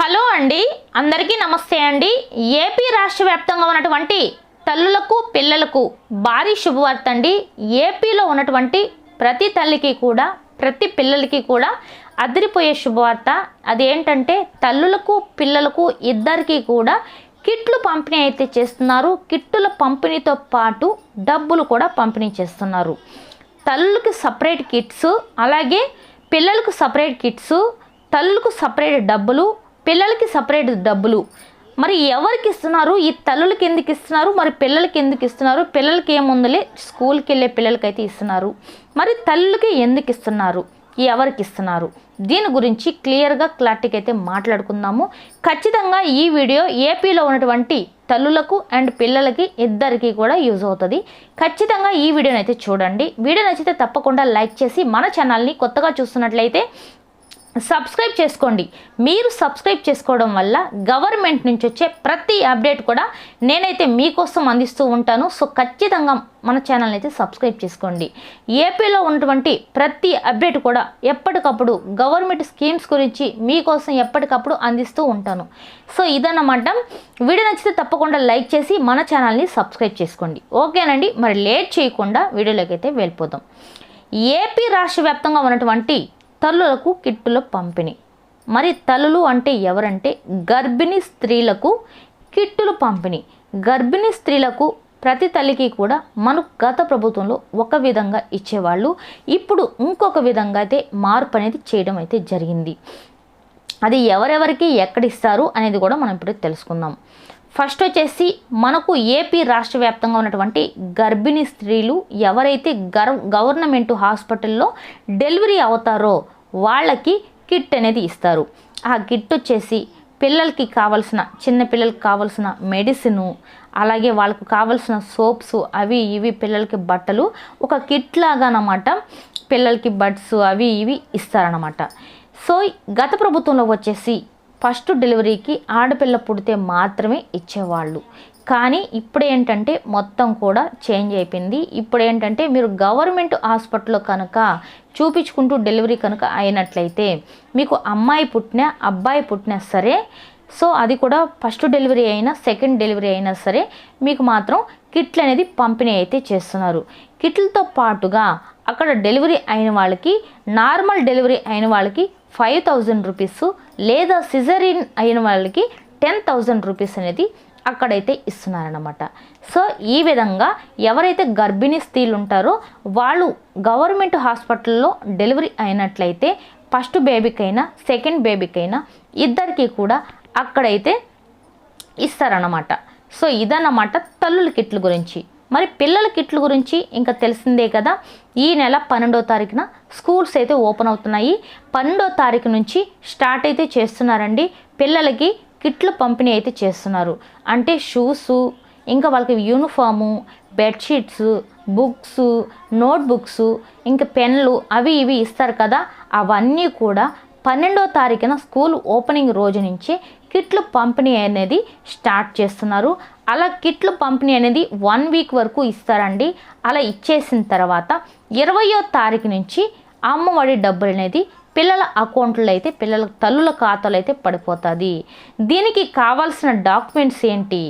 Hello అండి అందరికీ నమస్తే అండి. ఏపీ రాష్ట్ర వ్యాప్తంగా ఉన్నటువంటి తల్లులకు పిల్లలకు భారీ శుభవార్త అండి. ఏపీలో ఉన్నటువంటి ప్రతి తల్లికి కూడా ప్రతి పిల్లలకి కూడా అదిరిపోయే శుభవార్త. అదేంటంటే తల్లులకు పిల్లలకు ఇద్దరికీ కూడా కిట్లు పంపిణీ అయితే చేస్తున్నారు. కిట్టుల పంపిణీతో పాటు డబ్బులు కూడా పంపిణీ చేస్తున్నారు. తల్లులకి సపరేట్ కిట్స్ అలాగే పిల్లలకు సపరేట్ కిట్స్ తల్లులకు సపరేట్ డబ్బులు పిల్లలకి సపరేట్ డబ్బులు. మరి ఎవరికి ఇస్తున్నారు? ఈ తల్లులకి ఎందుకు ఇస్తున్నారు? మరి పిల్లలకి ఎందుకు ఇస్తున్నారు? పిల్లలకి ఏముందలే? స్కూల్కి వెళ్ళే పిల్లలకైతే ఇస్తున్నారు. మరి తల్లులకి ఎందుకు ఇస్తున్నారు? ఎవరికి ఇస్తున్నారు? దీని గురించి క్లియర్గా క్లారిటీకి అయితే మాట్లాడుకుందాము. ఖచ్చితంగా ఈ వీడియో ఏపీలో ఉన్నటువంటి తల్లులకు అండ్ పిల్లలకి ఇద్దరికీ కూడా యూజ్ అవుతుంది. ఖచ్చితంగా ఈ వీడియోని అయితే చూడండి. వీడియో నచ్చితే తప్పకుండా లైక్ చేసి మన ఛానల్ని కొత్తగా చూస్తున్నట్లయితే సబ్స్క్రైబ్ చేసుకోండి. మీరు సబ్స్క్రైబ్ చేసుకోవడం వల్ల గవర్నమెంట్ నుంచి వచ్చే ప్రతి అప్డేట్ కూడా నేనైతే మీకోసం అందిస్తూ ఉంటాను. సో ఖచ్చితంగా మన ఛానల్ని అయితే సబ్స్క్రైబ్ చేసుకోండి. ఏపీలో ఉన్నటువంటి ప్రతి అప్డేట్ కూడా ఎప్పటికప్పుడు గవర్నమెంట్ స్కీమ్స్ గురించి మీకోసం ఎప్పటికప్పుడు అందిస్తూ ఉంటాను. సో ఇదన్నమాట. వీడియో నచ్చితే తప్పకుండా లైక్ చేసి మన ఛానల్ని సబ్స్క్రైబ్ చేసుకోండి. ఓకేనండి? మరి లేట్ చేయకుండా వీడియోలోకి అయితే వెళ్ళిపోదాం. ఏపీ రాష్ట్ర వ్యాప్తంగా ఉన్నటువంటి తల్లులకు కిట్టుల పంపిణీ. మరి తల్లులు అంటే ఎవరంటే గర్భిణీ స్త్రీలకు కిట్టులు పంపిణీ. గర్భిణీ స్త్రీలకు ప్రతి తల్లికి కూడా మనకు గత ప్రభుత్వంలో ఒక విధంగా ఇచ్చేవాళ్ళు. ఇప్పుడు ఇంకొక విధంగా అయితే మార్పు అనేది చేయడం అయితే జరిగింది. అది ఎవరెవరికి ఎక్కడ ఇస్తారు అనేది కూడా మనం ఇప్పుడు తెలుసుకుందాం. ఫస్ట్ వచ్చేసి మనకు ఏపీ రాష్ట్ర వ్యాప్తంగా ఉన్నటువంటి గర్భిణీ స్త్రీలు ఎవరైతే గర్ గవర్నమెంట్ హాస్పిటల్లో డెలివరీ అవుతారో వాళ్ళకి కిట్ అనేది ఇస్తారు. ఆ కిట్ వచ్చేసి పిల్లలకి కావాల్సిన చిన్న పిల్లలకి కావాల్సిన మెడిసిను అలాగే వాళ్ళకు కావాల్సిన సోప్స్ అవి ఇవి పిల్లలకి బట్టలు ఒక కిట్ లాగా అన్నమాట. పిల్లలకి బడ్స్ అవి ఇవి ఇస్తారన్నమాట. సో గత ప్రభుత్వంలో వచ్చేసి ఫస్ట్ డెలివరీకి ఆడపిల్ల పుడితే మాత్రమే ఇచ్చేవాళ్ళు. కానీ ఇప్పుడు ఏంటంటే మొత్తం కూడా చేంజ్ అయిపోయింది. ఇప్పుడు ఏంటంటే మీరు గవర్నమెంట్ హాస్పిటల్లో కనుక చూపించుకుంటూ డెలివరీ కనుక అయినట్లయితే మీకు అమ్మాయి పుట్టినా అబ్బాయి పుట్టినా సరే సో అది కూడా ఫస్ట్ డెలివరీ అయినా సెకండ్ డెలివరీ అయినా సరే మీకు మాత్రం కిట్లు అనేది పంపిణీ అయితే చేస్తున్నారు. కిట్లతో పాటుగా అక్కడ డెలివరీ అయిన వాళ్ళకి నార్మల్ డెలివరీ అయిన వాళ్ళకి ఫైవ్ థౌజండ్ రూపీస్ లేదా సిజరిన్ అయిన వాళ్ళకి టెన్ థౌజండ్ రూపీస్ అనేది అక్కడైతే ఇస్తున్నారనమాట సో ఈ విధంగా ఎవరైతే గర్భిణీ స్త్రీలు ఉంటారో వాళ్ళు గవర్నమెంట్ హాస్పిటల్లో డెలివరీ అయినట్లయితే ఫస్ట్ బేబీకైనా సెకండ్ బేబీకైనా ఇద్దరికి కూడా అక్కడైతే ఇస్తారన్నమాట. సో ఇదన్నమాట తల్లుల కిట్ల గురించి. మరి పిల్లల కిట్ల గురించి ఇంకా తెలిసిందే కదా. ఈ నెల పన్నెండో తారీఖున స్కూల్స్ అయితే ఓపెన్ అవుతున్నాయి. పన్నెండో తారీఖు నుంచి స్టార్ట్ అయితే చేస్తున్నారండి. పిల్లలకి కిట్లు పంపిణీ అయితే చేస్తున్నారు. అంటే షూసు ఇంకా వాళ్ళకి యూనిఫాము బెడ్షీట్స్ బుక్స్ నోట్బుక్స్ ఇంకా పెన్లు అవి ఇవి ఇస్తారు కదా. అవన్నీ కూడా పన్నెండో తారీఖున స్కూల్ ఓపెనింగ్ రోజు నుంచి కిట్లు పంపిణీ అనేది స్టార్ట్ చేస్తున్నారు. అలా కిట్లు పంపిణీ అనేది వన్ వీక్ వరకు ఇస్తారండి. అలా ఇచ్చేసిన తర్వాత ఇరవయో తారీఖు నుంచి అమ్మఒడి డబ్బులు అనేది పిల్లల అకౌంట్లో అయితే పిల్లల తల్లుల ఖాతాలో అయితే పడిపోతుంది. దీనికి కావాల్సిన డాక్యుమెంట్స్ ఏంటి?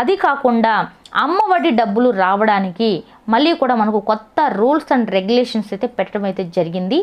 అది కాకుండా అమ్మ వడ్డీ డబ్బులు రావడానికి మళ్ళీ కూడా మనకు కొత్త రూల్స్ అండ్ రెగ్యులేషన్స్ అయితే పెట్టడం అయితే జరిగింది.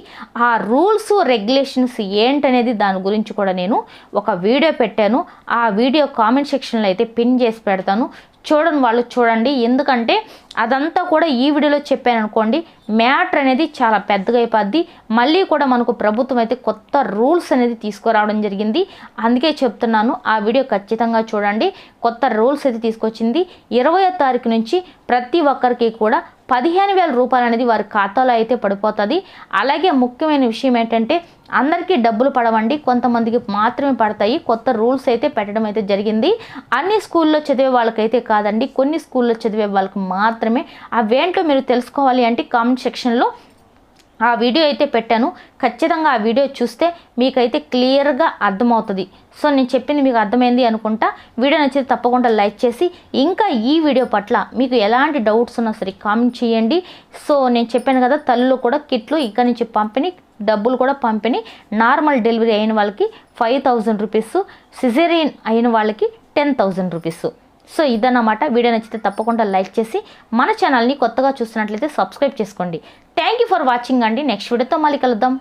ఆ రూల్స్ రెగ్యులేషన్స్ ఏంటనేది దాని గురించి కూడా నేను ఒక వీడియో పెట్టాను. ఆ వీడియో కామెంట్ సెక్షన్లో అయితే పిన్ చేసి పెడతాను. చూడని వాళ్ళు చూడండి. ఎందుకంటే అదంతా కూడా ఈ వీడియోలో చెప్పాను అనుకోండి మ్యాటర్ అనేది చాలా పెద్దగా అయిపోద్ది. మళ్ళీ కూడా మనకు ప్రభుత్వం అయితే కొత్త రూల్స్ అనేది తీసుకురావడం జరిగింది. అందుకే చెప్తున్నాను ఆ వీడియో ఖచ్చితంగా చూడండి. కొత్త రూల్స్ అయితే తీసుకొచ్చింది. ఇరవయో తారీఖు నుంచి ప్రతి ఒక్కరికి కూడా పదిహేను వేల రూపాయలు అనేది వారి ఖాతాలో అయితే పడిపోతుంది. అలాగే ముఖ్యమైన విషయం ఏంటంటే అందరికీ డబ్బులు పడవండి కొంతమందికి మాత్రమే పడతాయి కొత్త రూల్స్ అయితే పెట్టడం అయితే జరిగింది. అన్ని స్కూల్లో చదివే వాళ్ళకైతే కాదండి కొన్ని స్కూల్లో చదివే వాళ్ళకి మాత్రమే. అవేంటో మీరు తెలుసుకోవాలి అంటే కామెంట్ సెక్షన్లో ఆ వీడియో అయితే పెట్టాను. ఖచ్చితంగా ఆ వీడియో చూస్తే మీకైతే క్లియర్గా అర్థమవుతుంది. సో నేను చెప్పింది మీకు అర్థమైంది అనుకుంటా. వీడియో నచ్చితే తప్పకుండా లైక్ చేసి ఇంకా ఈ వీడియో పట్ల మీకు ఎలాంటి డౌట్స్ ఉన్నా సరే కామెంట్ చేయండి. సో నేను చెప్పాను కదా తల్లులు కూడా కిట్లు ఇక్కడ నుంచి పంపిణీ డబ్బులు కూడా పంపిణీ. నార్మల్ డెలివరీ అయిన వాళ్ళకి ఫైవ్ థౌజండ్ రూపీస్ సిజేరియన్ అయిన వాళ్ళకి టెన్ థౌజండ్ రూపీస్. సో ఇదన్నమాట. వీడియో నచ్చితే తప్పకుండా లైక్ చేసి మన ఛానల్ని కొత్తగా చూస్తున్నట్లయితే సబ్స్క్రైబ్ చేసుకోండి. థ్యాంక్ యూ ఫర్ వాచింగ్ అండి. నెక్స్ట్ వీడియోతో మళ్ళీ కలుద్దాం.